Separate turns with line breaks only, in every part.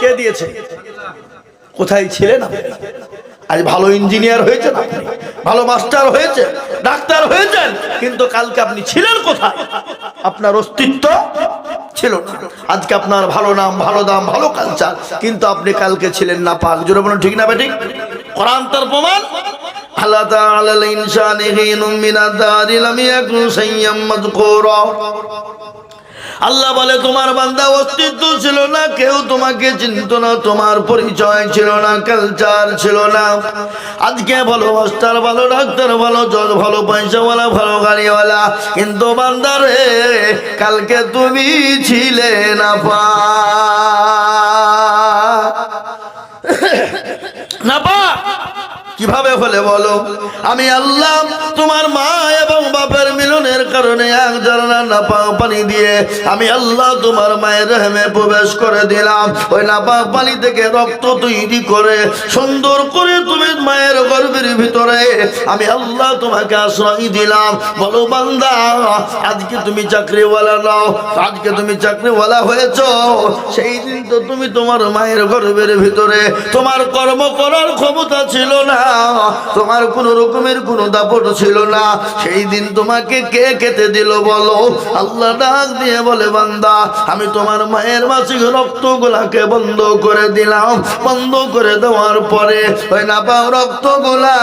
কে দিয়েছে? কোথায় ছিলেন? আজ ভালো ইঞ্জিনিয়ার হয়েছেন আপনি, ভালো মাস্টার হয়েছে ডাক্তার হয়েছেন, কিন্তু কালকে আপনি ছিলেন কোথায়? আপনার অস্তিত্ব ছিল না। আজকে আপনার ভালো নাম, ভালো দাম, ভালো কালচার কিন্তু আপনি কালকে ছিলেন না পাক। জোরে বলুন, ঠিক না বেঠিক? কোরআন তার প্রমাণ? আল্লাহ তাআলা আল ইনসানি হিনুম মিনাদ দারি লাম ইয়াকুন সাইয়াম মাযকুরা। আল্লাহ বলে, তোমার বান্দা অস্তিত্ব ছিল না, কেউ তোমাকে চিনত না, তোমার পরিচয় ছিল না কালচার ছিল না। আজকে ভালো মাস্টার ভালো ডাক্তার ভালো জজ ভালো পয়সাওয়ালা ভালো গাড়িওয়ালা কিন্তু বান্দা রে, কালকে তুমি ছিলে না, পা। না, পা। কীভাবে হলে বলো? আমি আল্লাহ তোমার মা এবং বাপের মিলনের কারণে এক ঝরনা নাপাক পানি দিয়ে আমি আল্লাহ তোমার মায়ের রেহেমে প্রবেশ করে দিলাম। ওই নাপাক পানি থেকে রক্ত তৈরি করে, সুন্দর করে তুমি মায়ের গর্ভের ভিতরে আমি আল্লাহ তোমাকে আশ্রয় দিলাম। বলো, বান্দা, আজকে তুমি চাকরিওয়ালা নাও, আজকে তুমি চাকরিওয়ালা হয়েছ। সেই দিন তো তুমি তোমার মায়ের গর্ভের ভিতরে, তোমার কর্ম করার ক্ষমতা ছিল না। তোমার কোন রকমের কোনো দাপট ছিল না। সেই দিন তোমাকে কে খেতে দিল বলো? আল্লাহ ডাক দিয়ে বলে, বান্দা, আমি তোমার মায়ের মাসিক রক্ত গুলাকে বন্ধ করে দিলাম। বন্ধ করে দেওয়ার পরে, ওই না পাও রক্ত গোলা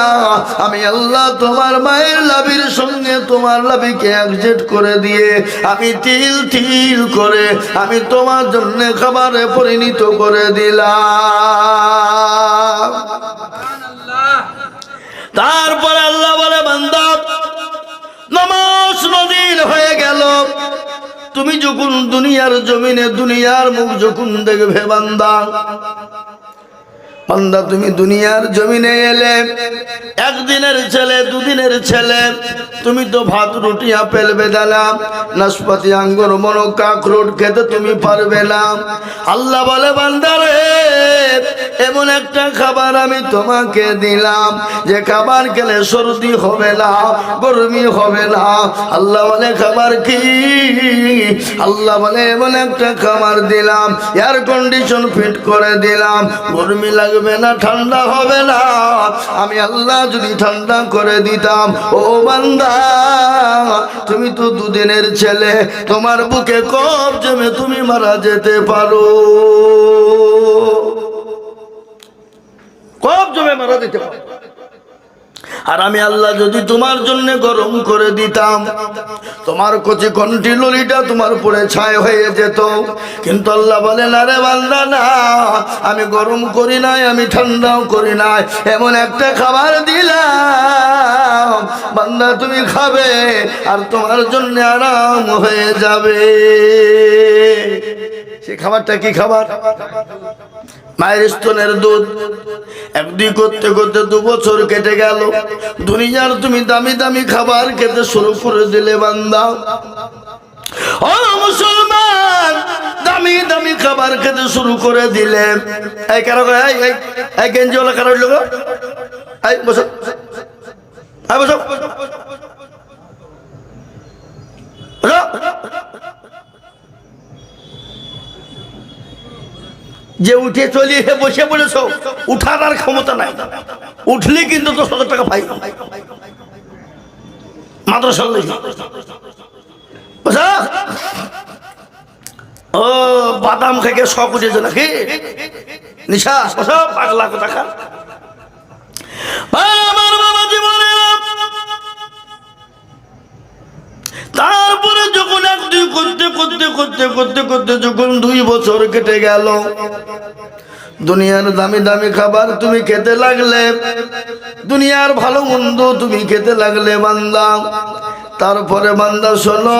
আমি আল্লাহ তোমার মায়ের লাভির সঙ্গে তোমার লাভিকে একজেট করে দিয়ে, আমি তিল তিল করে, আমি তোমার জন্য খাবারে পরিণত করে দিলাম। তারপরে আল্লাহ বলে, বান্দা, নমাজ নদীর হয়ে গেল। তুমি যখন দুনিয়ার জমিনে, দুনিয়ার মুখ যখন দেখবে, বান্দা বান্দা, তুমি দুনিয়ার জমিনে এলে, একদিনের ছেলে, দুদিনের ছেলে, তুমি তো ভাত, রুটি, আপেল বেদালা নাশপাতি, আঙ্গুর মনো কাকরোট খেতে তুমি পারবে না। আল্লাহ বলে বান্দারে এমন একটা খাবার আমি তোমাকে দিলাম, যে খাবার খেলে সর্দি হবে না গরমি হবে না। আল্লাহ বলে, খাবার কি? আল্লাহ বলে, এমন একটা খাবার দিলাম এয়ার কন্ডিশন ফিট করে দিলাম গরমি লাগবে না, ঠান্ডা হবে না। আমি আল্লাহ যদি ঠান্ডা করে দিতাম, ও বান্দা, তুমি তো দুদিনের ছেলে, তোমার বুকে কব জমে তুমি মারা যেতে পারো। কব জমে মারা যেতে পারো। আর আমি আল্লাহ যদি তোমার জন্য গরম করে দিতাম, তোমার কচি কণ্ঠি ললিটা তোমার পরে ছায় হয়ে যেত। কিন্তু আল্লাহ বলে না রে বান্দা, না, আমি গরম করি নাই, আমি ঠান্ডাও করি নাই, এমন একটা খাবার দিলাম। বান্দা, তুমি খাবে, আর তোমার জন্য আরাম হয়ে যাবে। সে খাবারটা কি খাবার? মায়ের স্তনের দুধ। একদিন করতে করতে দু বছর কেটে গেল। দুনিয়ার তুমি দামি দামি খাবার খেতে শুরু করে দিলে বান্দা। ও মুসলমান, দামি দামি খাবার খেতে শুরু করে দিলে। এই কারও এই গেঞ্জিওয়ালা কারও লোক? বসো। বসো। যে উঠে চলিয়ে বসে পড়েছ উঠার আর ক্ষমতা নাই। উঠলে কিন্তু দশ হাজার টাকা পাই। তারপরে করতে করতে করতে করতে করতে যখন দুই বছর কেটে গেল, দুনিয়ার দামি দামি খাবার তুমি খেতে লাগলে, দুনিয়ার ভালো মন্দ তুমি খেতে লাগলে বান্দা। তারপরে বান্দা শোনো,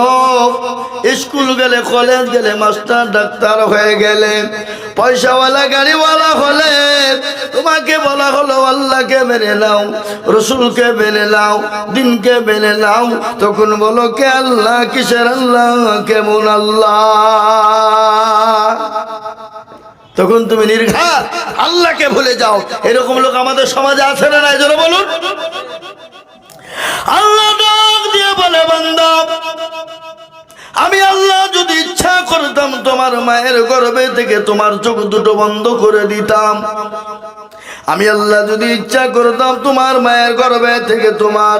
স্কুল গেলে, কলেজ গেলে, মাস্টার, ডাক্তার হয়ে গেলে, পয়সাওয়ালা, গাড়িওয়ালা হলে তোমাকে বলা হলো, আল্লাহকে মেনে নাও, রসুলকে মেনে নাও, দিনকে মেনে নাও। তখন বলো, কে আল্লাহ, কিসের আল্লাহ, কেমন আল্লাহ? তখন তুমি নির্ঘাত, আল্লাহকে ভুলে যাও। এরকম লোক আমাদের সমাজে আছে না নাই? জন্য বলুন। আল্লাহ ডাক দিয়ে বলে, বান্দা আমি আল্লাহ যদি ইচ্ছা করতাম তোমার মায়ের গর্বে থেকে তোমার চোখ দুটো বন্ধ করে দিতাম। আমি আল্লাহ যদি ইচ্ছা করতাম তোমার মায়ের গর্বে থেকে তোমার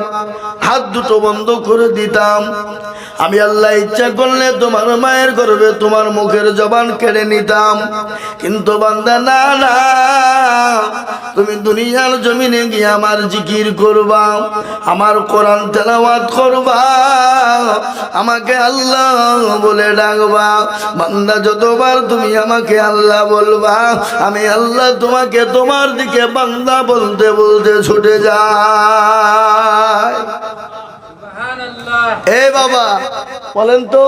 হাত দুটো বন্ধ করে দিতাম। আমি আল্লাহ ইচ্ছা করলে তোমার মায়ের গর্বে তোমার মুখের জবান কেড়ে নিতাম। কিন্তু বান্দা, না না, তুমি দুনিয়ার জমিনে গিয়ে আমার জিকির করবা, আমার কোরআন তেলাওয়াত করবা, আমাকে আল্লাহ বলে ডাকবা। বান্দা, যতবার তুমি আমাকে আল্লাহ বলবা, আমি আল্লাহ তোমাকে তোমার দিকে বান্দা বলতে বলতে ছুটে যায়। এ বাবা, বলেন তো,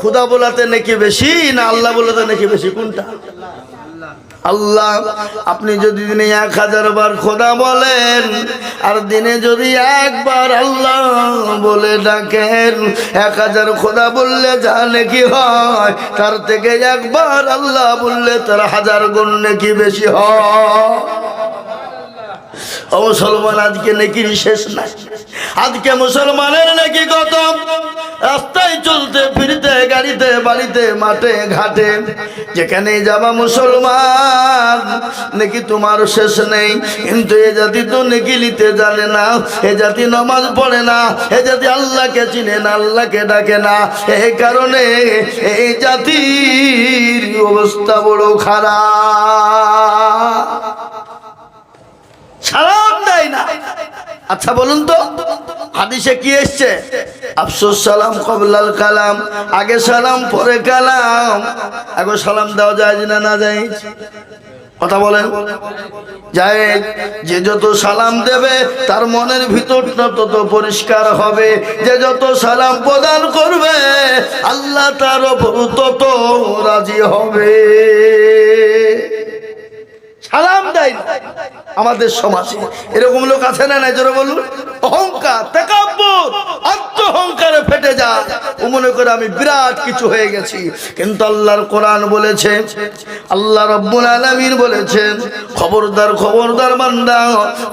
খুদা বলাতে নাকি বেশি না আল্লাহ বলাতে নাকি বেশি? কোনটা? আল্লাহ, আপনি যদি দিনে এক হাজার বার খোদা বলেন, আর দিনে যদি একবার আল্লাহ বলে ডাকেন, এক হাজার খোদা বললে যা নাকি হয়, তার থেকে একবার আল্লাহ বললে তার হাজার গুণ নাকি বেশি হয়। ও মুসলমান, আজকে নাকি শেষ নাই। আজকে মুসলমানের নাকি কত রাস্তায় চলতে, ফিরতে, গাড়িতে, বাড়িতে, মাঠে, ঘাটে যেখানে যাবা মুসলমান, নাকি তোমার শেষ নেই। কিন্তু এ জাতি তো নেকি নিতে জানে না, এ জাতি নমাজ পড়ে না, এ জাতি আল্লাহকে চিনে না, আল্লাহকে ডাকে না। এই কারণে এই জাতির অবস্থা বড় খারাপ। সালাম দেয় না। আচ্ছা বলুন তো, হাদিসে কি এসছে? আফসোস, সালাম কবলাল কালাম, আগে সালাম, পরে কালাম। আগে সালাম দেওয়া যায় না না যায়? কথা বলেন। যায়, যে যত সালাম দেবে, তার মনের ভিতরটা তত পরিষ্কার হবে। যে যত সালাম প্রদান করবে, আল্লাহ তার ওপর তত রাজি হবে। সালাম দেয় আমাদের সমাজে। এরকম লোক আছে না নাই? জোরে বলুন। অহংকার, তেকাব্বর অহংকারে ফেটে যায়। ও মনে করে আমি বিরাট কিছু হয়ে গেছি। কিন্তু আল্লাহর কোরআন বলেছে, আল্লাহ রব্বুল আলামিন বলেছেন, খবরদার খবরদার বান্দা,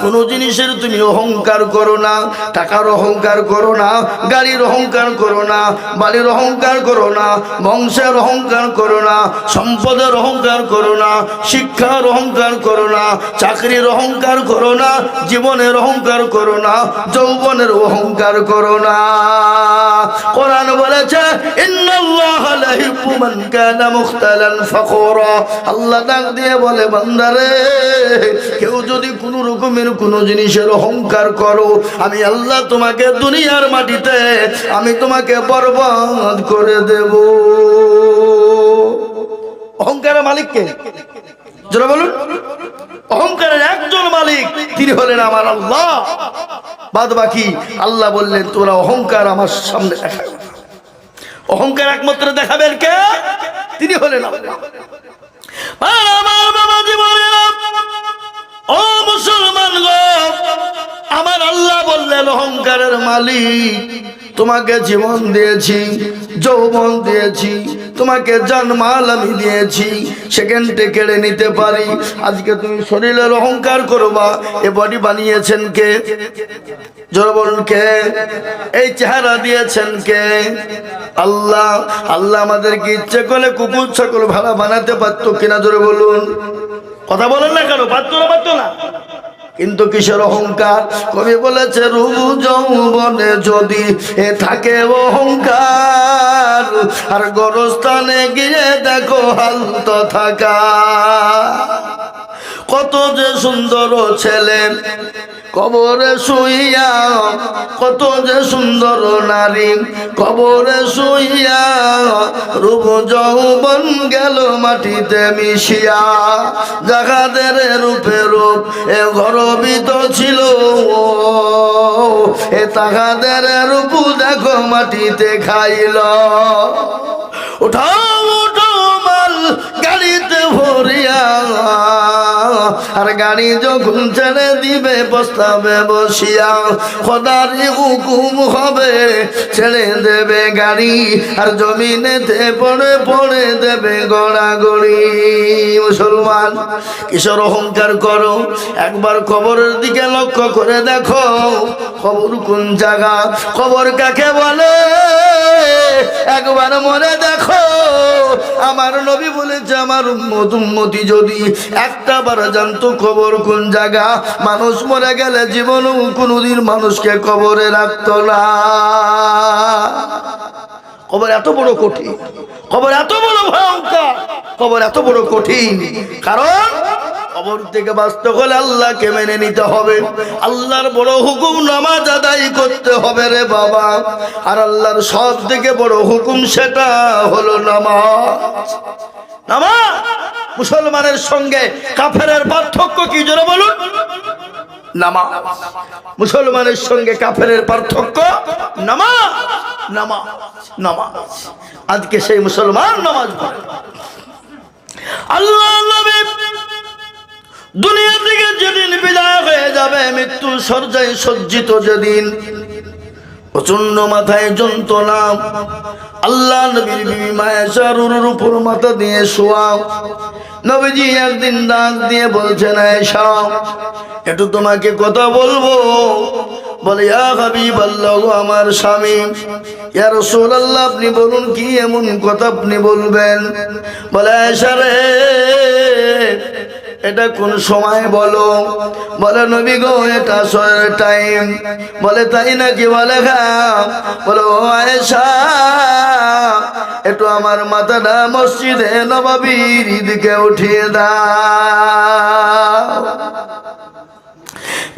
কোন জিনিসের তুমি অহংকার করো না, টাকার অহংকার করো না, গাড়ির অহংকার করো না, বাড়ির অহংকার করো না, বংশের অহংকার করো না, সম্পদের অহংকার করো না, শিক্ষার অহংকার করো না, চাকরির অহংকার করো না, জীবনের অহংকার করো না যৌবনের অহংকার করো না। কোরআন বলেছে কেউ যদি কোনো কোনো জিনিসের আমি আল্লাহ তোমাকে দুনিয়ার মাটিতে, আমি তোমাকে বরবাদ করে দেব। অহংকারের মালিক কে? যারা বলুন। অহংকারের একজন মালিক, তিনি হলেন আমার আল্লাহ। বাদ বাকি আল্লাহ বললেন তোরা অহংকার আমার সামনে দেখা অহংকার একমাত্র দেখাবেন কে? তিনি হলেন আমার বাবা জীবনেরা ও মুসলমান গো, আমার আল্লাহ বললেন, অহংকারের মালিক, তোমাকে জীবন দিয়েছি, যৌবন দিয়েছি তোমাকে জন্মাল আমি দিয়েছি। সেখানটা কেড়ে নিতে পারি। আজকে তুমি শরীরের অহংকার করবা। এ বডি বানিয়েছেন কে? জোরে বলুন কে? এই চেহারা দিয়েছেন কে? আল্লাহ আল্লাহ আমাদেরকে ইচ্ছে করলে কুকুর, ছাগল, ভাড়া বানাতে পারতো কিনা জোরে বলুন। কথা বলেন না কেন? পারতো না পারতো না? কিন্তু কিসের অহংকার, কবি বলেছে রুবু যৌবনে যদি এ থাকে অহংকার, আর গরস্থানে গিয়ে দেখো হালত থাকা। কত যে সুন্দর ছেলে কবরে শুইয়া, কত যে সুন্দর নারী কবরে শুইয়া, রূপ যৌবন গেল মাটিতে মিশিয়া। জাগাদের রূপে রূপ এ গরবিত ছিল। এ তাহাদের রূপ দেখো মাটিতে খাইল। উঠাও উঠাও আর গাড়ি যখন ছেড়ে দিবে, প্রস্তাবে বসিয়া খোদারি হুকুম হবে। ছেড়ে দেবে গাড়ি আর জমিনেতে পড়ে পড়ে দেবে গড়াগড়ি। মুসলমান কিশোর অহংকার করো? একবার কবরের দিকে লক্ষ্য করে দেখো খবর কোন জায়গা? খবর কাকে বলে? একবার মনে দেখো, আমার নবী বলেছে, আমার উম্মতি যদি একটা বার জানতো কবর কোন জায়গা, মানুষ মরে গেলে জীবনও কোনোদিন মানুষকে কবরে রাখতো না। কবর এত বড় কঠিন, কবর এত বড় ভয়ঙ্কর, কবর এত বড় কঠিন। কারণ কবর থেকে বাঁচতে হলে আল্লাহকে মেনে নিতে হবে। আল্লাহর বড় হুকুম নামাজ আদায় করতে হবে রে বাবা। আর আল্লাহর সব থেকে বড় হুকুম সেটা হলো নামাজ। নামাজ! মুসলমানের সঙ্গে কাফেরের পার্থক্য কি জোরে বলুন? নামা মুসলমানের সঙ্গে কাফেরের পার্থক্য নামা নামা নামাজ। আজকে সেই মুসলমান নামাজ পড়ে। দুনিয়া থেকে যেদিন বিদায় হয়ে যাবে মৃত্যু সজ্জায় সজ্জিত যেদিন। প্রচণ্ড মাথায় যন্ত্রণা। আল্লাহ নবীর বিবি মায়েশার উপর মাথা দিয়ে শোয়া নবীজি একদিন ডাক দিয়ে বলছেন, আয়েশা, একটু তোমাকে কথা বলব। বলে, ইয়া হাবিব আমার স্বামী, ইয়া রাসূলুল্লাহ, আপনি বলুন কি এমন কথা আপনি বলবেন? বলে, আয়েশা রে এটা কোন সময় বলো? বলে, নবী গো, এটা সয়ের টাইম বলে, তাই নাকি বলে হ্যাঁ বলে, ও আয়েশা, একটু আমার মাথাটা মসজিদে নবাবির দিকে উঠিয়ে দাও।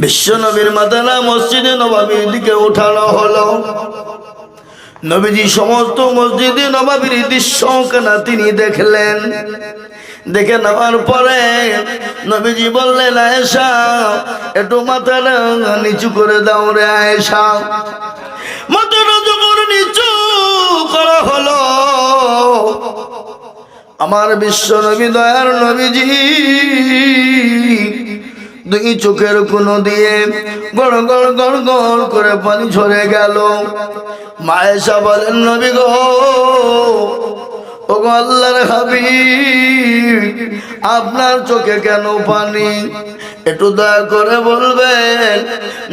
বিশ্ব নবীর মাথাটা মসজিদে নবাবির দিকে উঠানো হলো। নবীজি সমস্ত মসজিদে নবাবির দৃশ্য কেনা তিনি দেখলেন। দেখে নেওয়ার পরে নবীজি বললেন, আয়েশা, একটু মাথাটা নিচু করে দাও রে আয়েশা। মাথাটা নিচু করা হলো। আমার বিশ্ব নবী, দয়ার নবীজি, দুই চোখের কোনো দিয়ে গড় গড় গড় গড় করে পানি ঝরে গেল। মায়েশা বলেন, নবী গো ও গো আল্লাহর হাবিব, আপনার চোখে কেন পানি? একটু দয়া করে বলবেন,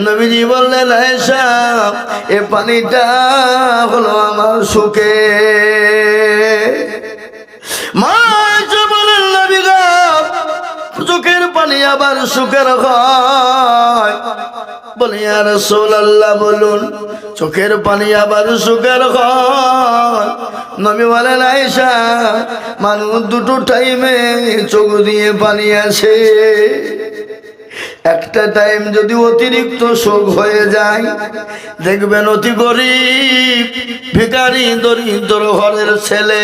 নবীজি বললেন আয়েশা এ পানিটা হলো আমার সুখে। মা বলেন নবী গো চোখের পানি আবার সুখের হয়। বলি আল্লাহ বলুন, চোখের পানি আবার সুখের হয়? নবী বলেন আয়সা মানুষ দুটো টাইমে চোখ দিয়ে পানি আসে। একটা টাইম যদি অতিরিক্ত শোক হয়ে যায়, দেখবেন অতি গরিব ভিকারি দরিদ্র ঘরের ছেলে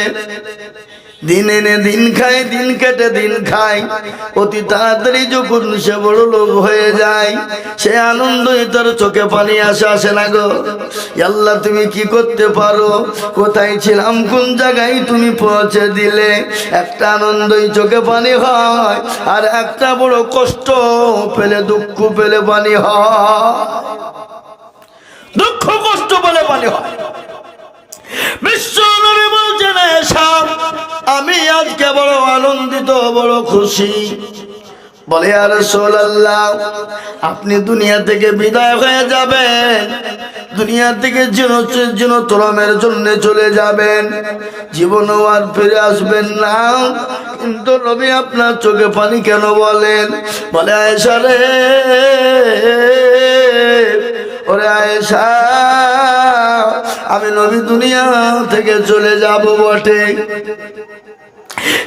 দিন এনে দিন খায়, দিন কেটে দিন খায়। অতি তাড়াতাড়ি যখন সে বড় লোক হয়ে যায়, সে আনন্দই তার চোখে পানি আসে আসে না গো। আল্লাহ তুমি কি করতে পারো? কোথায় ছিলাম, কোন জায়গায় তুমি পৌঁছে দিলে? একটা আনন্দই চোখে পানি হয়, আর একটা বড় কষ্ট পেলে দুঃখ পেলে পানি হয়। দুঃখ, কষ্ট পেলে পানি হয়। বিশ্ব আমি আজকে বড় আনন্দিত, বড় খুশি। বলে আর সোল্লাহ আপনি দুনিয়া থেকে বিদায় হয়ে যাবেন। দুনিয়া থেকে যেন তোরমের জন্য চলে যাবেন। জীবনও আর ফিরে আসবেন না। কিন্তু নবী আপনার চোখে পানি কেন বলেন? বলে, আয়েশা রে, ওরে আয়েশা আমি নবী দুনিয়া থেকে চলে যাব বটে।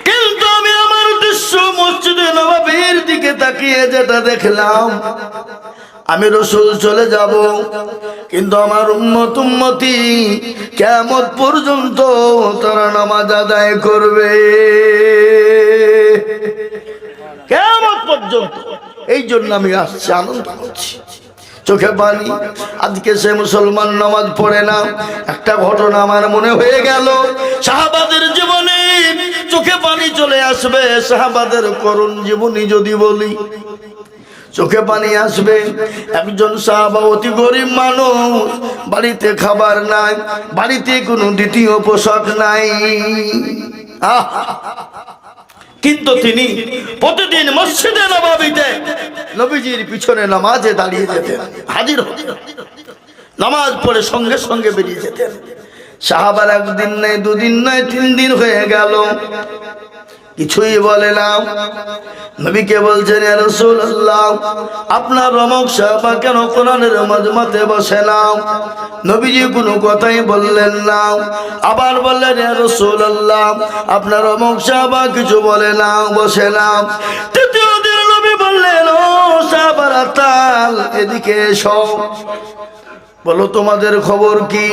কিন্তু আমি আমার দৃশ্য মসজিদে নবাবের দিকে তাকিয়ে যেটা দেখলাম, আমি রসুল চলে যাব। কিন্তু আমার উম্মত উম্মতি কেমন পর্যন্ত তারা নামাজ আদায় করবে? কেমন পর্যন্ত? এই জন্য আমি আসছি, আনন্দ করছি। চোখে পানি। আজকে সে মুসলমান নামাজ পড়ে না। একটা ঘটনা আমার মনে হয়ে গেল। শাহবাদের জীবনে চোখে পানি চলে আসবে। শাহবাদের করুণ জীবনী যদি বলি, চোখে পানি আসবে। একজন সাহাবা অতি গরিব মানুষ, বাড়িতে খাবার নাই, বাড়িতে কোনো দ্বিতীয় পোশাক নাই। আহ! কিন্তু তিনি প্রতিদিন মসজিদে নবাবিতে নবীজির পিছনে নামাজে দাঁড়িয়ে যেতেন, হাজির নামাজ পড়ে সঙ্গে সঙ্গে বেরিয়ে যেতেন। সাহাবার একদিন নেই দুদিন নয়, তিন দিন হয়ে গেল। কিছুই বলে না। নবীকে বলছেন রাসূলুল্লাহ, আপনার রমক সাহাবা কেন কোরআনের মাজমাতে বসে না? নবীজি কোনো কথাই বললেন না। আবার বললেন রাসূলুল্লাহ, আপনার রমক সাহাবা কিছু বলে না, বসে না। তৃতীয় দিন নবী বললেন, ও সাহাবারা তাল এদিকে এসো। বলো, তোমাদের খবর কি?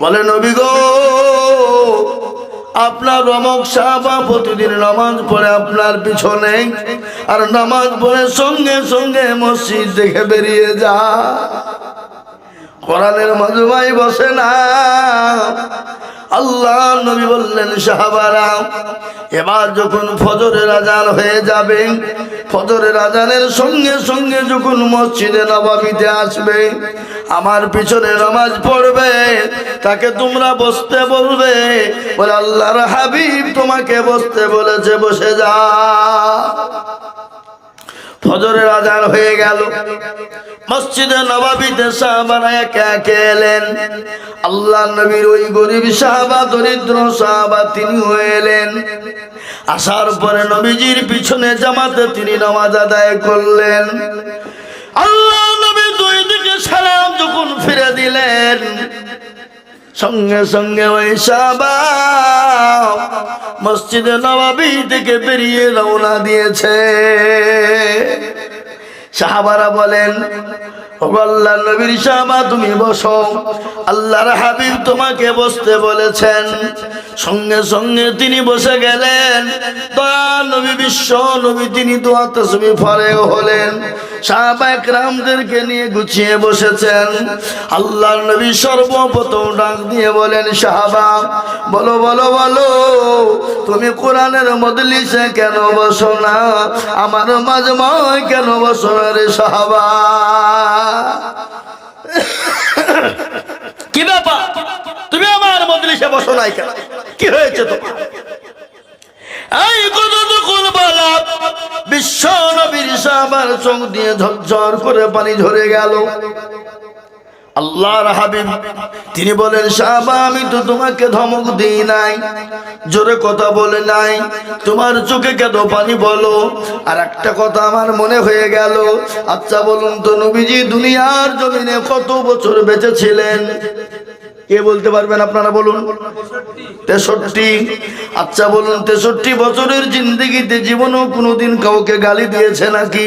বলে, নবী গো আপনার রমক সাহাবা প্রতিদিন নামাজ পড়ে আপনার পিছনে। আর নামাজ পড়ে সঙ্গে সঙ্গে মসজিদ দেখে বেরিয়ে যা কোরআনের মাজমাই বসে না। আল্লাহ নবী বললেন, সাহাবারা, এবার যখন ফজরের আজান হয়ে যাবে, ফজরের আজানের সঙ্গে সঙ্গে যখন মসজিদে নবাবিতে আসবে আমার পিছনে নামাজ পড়বে, তাকে তোমরা বসতে বলবে। বলে, আল্লাহর হাবিব তোমাকে বসতে বলেছে, বসে যা। ফজরের আজান হয়ে গেল। মসজিদে নবাবিতে সাহাবারা একে একে এলেন। আল্লাহ নবীর ওই গরিব সাহাবা, দরিদ্র সাহাবা তিনি এলেন। আসার পরে নবীজির পিছনে জামাতে তিনি নামাজ আদায় করলেন। আল্লাহ দুই দিকে সালাম যখন ফিরে দিলেন, সঙ্গে সঙ্গে ওই সাবা মসজিদে নবাবি থেকে বেরিয়ে রওনা দিয়েছে। সাহাবারা বলেন আল্লাহ নবীর সাহাবা তুমি বসো। আল্লাহর হাবিব তোমাকে বসতে বলেছেন। সঙ্গে সঙ্গে তিনি বসে গেলেন। দয়া নবী, বিশ্ব নবী, তিনি দোয়া তসবি ফরে হলেন। সাহাবাক রামদেরকে নিয়ে গুছিয়ে বসেছেন। আল্লাহর নবী সর্বপ্রথম ডাক দিয়ে বলেন, সাহাবা, বলো বলো বলো, তুমি কোরআনের মদলিসে কেন বসো না? আমার মাজময় কেন বসো রে সাহাবা কি ব্যাপার তুমি আমার মজলিসে বসো নাই কেন কি হয়েছে তোমার এই কথা বিশ্ব নবীর চোখ দিয়ে ঝরঝর করে পানি ঝরে গেল। হাবিব, তিনি বলেন আমি তো তোমাকে ধমক দিই নাই। জোরে কথা বলে নাই। তোমার চোখে কেন পানি বলো? আর একটা কথা আমার মনে হয়ে গেল আচ্ছা বলুন তো, নবীজি দুনিয়ার জমিনে কত বছর বেঁচে ছিলেন কে বলতে পারবেন আপনারা বলুন? তেষট্টি। আচ্ছা বলুন, তেষট্টি বছরের জিন্দগিতে জীবনও কোনোদিন কাউকে গালি দিয়েছে নাকি?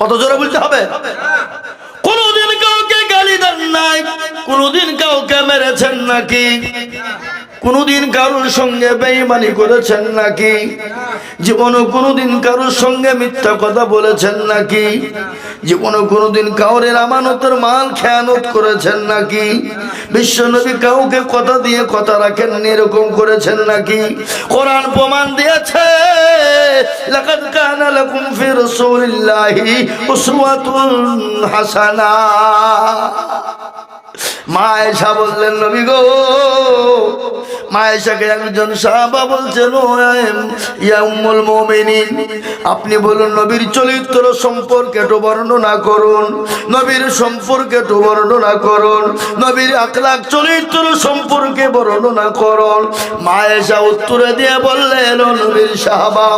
কত জোরে বলতে হবে? কোনোদিন কাউকে গালি দেন নাই, কোনোদিন কাউকে মেরেছেন নাকি? কোনোদিন কারোর সঙ্গে বেইমানি করেছেন নাকি? জীবনে কোনোদিন কারোর সঙ্গে মিথ্যা কথা বলেছেন নাকি? জীবনে কোনোদিন কাউরের আমানতের মাল খেয়ানত করেছেন নাকি? বিশ্ব বিশ্বনবী কাউকে কথা দিয়ে কথা রাখেন এরকম করেছেন নাকি? কোরআন প্রমাণ দিয়েছে, লাকাদ কানা লাকুম ফি রাসূলিল্লাহি উসওয়াতুন হাসানা। মা এসা বললেন, নবী গো, মা এসাকে একজন সাহাবা বলছেন ইয়া উম্মুল মুমিনিন, আপনি বলুন, নবীর চরিত্র সম্পর্কে একটু বর্ণনা করুন, নবীর সম্পর্কে একটু বর্ণনা করুন, নবীর আখলাক চরিত্র সম্পর্কে বর্ণনা করুন। মা এসা উত্তরে দিয়ে বললেন নবীর সাহাবা,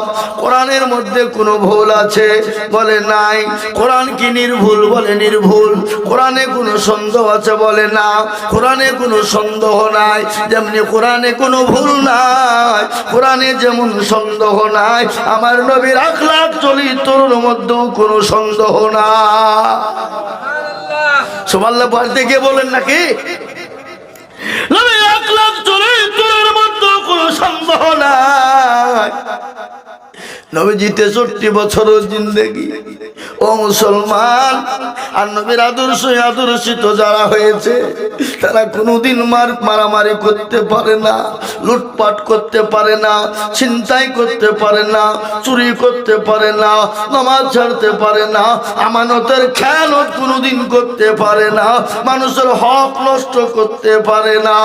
কোরআনের মধ্যে কোনো ভুল আছে? বলে, নাই। কোরআন কি নির্ভুল? বলে, নির্ভুল। কোরআনে কোনো সন্দেহ আছে? বলে না কোরআনে কোনো সন্দেহ নাই, যেমনি কোরআনে কোনো ভুল নাই, কোরআনে যেমন সন্দেহ নাই, আমার নবীর আখলাখ চরিত্রর মধ্যেও কোনো সন্দেহ না। সোমাল্লা বাড়িতে গিয়ে বলেন নাকি? নবীর আখলাখ চরিত্রের মধ্যেও কোনো সন্দেহ নাই। নবীজি তেষট্টি বছরের জিন্দেগি। ও মুসলমান, আর নবীর আদর্শ আদর্শিত যারা হয়েছে, তারা কোনোদিন মার মারামারি করতে পারে না, লুটপাট করতে পারে না, ছিনতাই করতে পারে না, চুরি করতে পারে না, নমাজ ছাড়তে পারে না, আমানতের খেয়ানত কোনোদিন করতে পারে না, মানুষের হক নষ্ট করতে পারে না।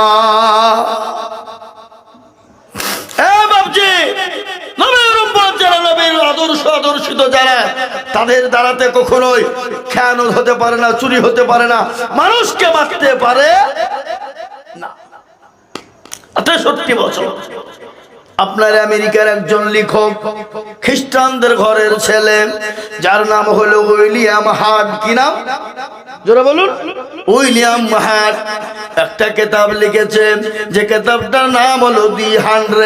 আপনার আমেরিকার একজন লেখক, খ্রিস্টানদের ঘরের ছেলে, যার নাম হলো উইলিয়াম হার্ট, কি নাম? জোরে বলুন। উইলিয়াম হার্ট একটা কেতাব লিখেছে, যে কেতাবটার নাম হলো দি হান্ড্রেড